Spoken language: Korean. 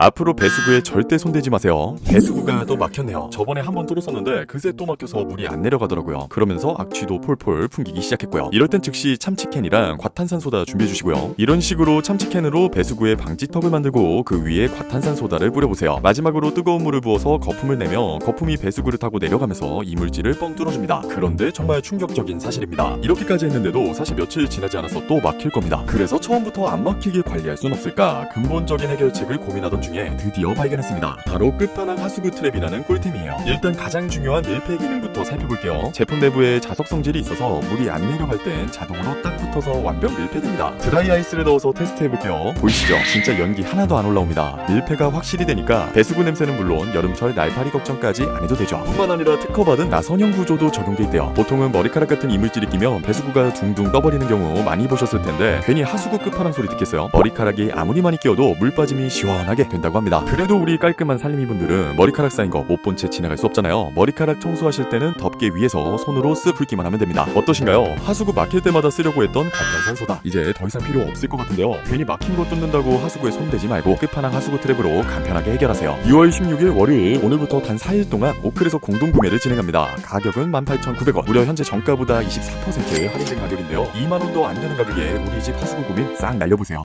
앞으로 배수구에 절대 손대지 마세요. 배수구가 또 막혔네요. 저번에 한 번 뚫었었는데 그새 또 막혀서 물이 안 내려가더라고요. 그러면서 악취도 폴폴 풍기기 시작했고요. 이럴 땐 즉시 참치캔이랑 과탄산소다 준비해 주시고요. 이런 식으로 참치캔으로 배수구에 방지턱을 만들고 그 위에 과탄산소다를 뿌려보세요. 마지막으로 뜨거운 물을 부어서 거품을 내면 거품이 배수구를 타고 내려가면서 이물질을 뻥 뚫어줍니다. 그런데 정말 충격적인 사실입니다. 이렇게까지 했는데도 사실 며칠 지나지 않아서 또 막힐 겁니다. 그래서 처음부터 안 막히게 관리할 순 없을까 근본적인 해결책을 고민하던 중에 드디어 발견했습니다. 바로 끝판왕 하수구 트랩이라는 꿀템이에요. 일단 가장 중요한 밀폐 기능부터 살펴볼게요. 제품 내부에 자석 성질이 있어서 물이 안 내려갈 땐 자동으로 딱 붙어서 완벽 밀폐됩니다. 드라이 아이스를 넣어서 테스트해볼게요. 보이시죠? 진짜 연기 하나도 안 올라옵니다. 밀폐가 확실히 되니까 배수구 냄새는 물론 여름철 날파리 걱정까지 안 해도 되죠. 뿐만 아니라 특허받은 나선형 구조도 적용돼 있대요. 보통은 머리카락 같은 이물질이 끼면 배수구가 둥둥 떠버리는 경우 많이 보셨을 텐데 괜히 하수구 끝파랑 소리 듣겠어요? 머리카락이 아무리 많이 끼어도 물 빠짐이 시원하게 된다고 합니다. 그래도 우리 깔끔한 살림이 분들은 머리카락 쌓인 거 못 본 채 지나갈 수 없잖아요. 머리카락 청소하실 때는 덮개 위에서 손으로 쓱 훑기만 하면 됩니다. 어떠신가요? 하수구 막힐 때마다 쓰려고 했던 과탄산소다. 이제 더 이상 필요 없을 것 같은데요. 괜히 막힌 거 뚫는다고 하수구에 손대지 말고 끝판왕 하수구 트랩으로 간편하게 해결하세요. 6월 16일 월요일 오늘부터 단 4일 동안 오클에서 공동 구매를 진행합니다. 가격은 18,900원. 무려 현재 정가보다 24% 할인된 가격인데요. 2만 원도 안 되는 가격에 우리 집 하수구 고민 싹 날려보세요.